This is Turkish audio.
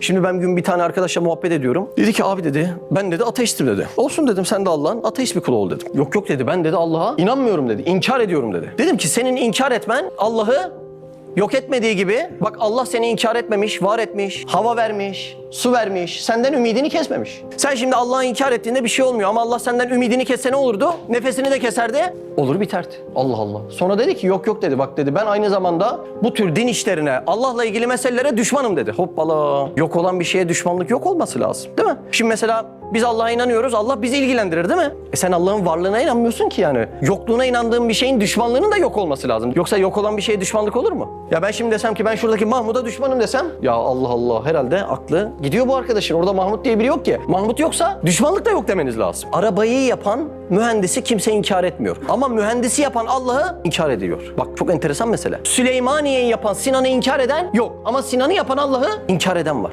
Şimdi ben gün bir tane arkadaşla muhabbet ediyorum. Dedi ki abi dedi ben dedi ateistim dedi. Olsun dedim sen de Allah'ın ateist bir kulu ol dedim. Yok yok dedi ben dedi Allah'a inanmıyorum dedi. İnkar ediyorum dedi. Dedim ki senin inkar etmen Allah'ı yok etmediği gibi bak Allah seni inkar etmemiş, var etmiş, hava vermiş, su vermiş, senden ümidini kesmemiş. Sen şimdi Allah'ı inkar ettiğinde bir şey olmuyor ama Allah senden ümidini kesse ne olurdu? Nefesini de keserdi, olur biterdi. Allah Allah. Sonra dedi ki yok yok dedi bak dedi ben aynı zamanda bu tür din işlerine, Allah'la ilgili meselelere düşmanım dedi. Hoppala. Yok olan bir şeye düşmanlık yok olması lazım değil mi? Şimdi mesela biz Allah'a inanıyoruz, Allah bizi ilgilendirir değil mi? E sen Allah'ın varlığına inanmıyorsun ki yani. Yokluğuna inandığın bir şeyin düşmanlığının da yok olması lazım. Yoksa yok olan bir şeye düşmanlık olur mu? Ya ben şimdi desem ki ben şuradaki Mahmut'a düşmanım desem, ya Allah Allah herhalde aklı gidiyor bu arkadaşın. Orada Mahmut diye biri yok ki. Mahmut yoksa düşmanlık da yok demeniz lazım. Arabayı yapan mühendisi kimse inkar etmiyor. Ama mühendisi yapan Allah'ı inkar ediyor. Bak çok enteresan mesele. Süleymaniye'yi yapan Sinan'ı inkar eden yok. Ama Sinan'ı yapan Allah'ı inkar eden var.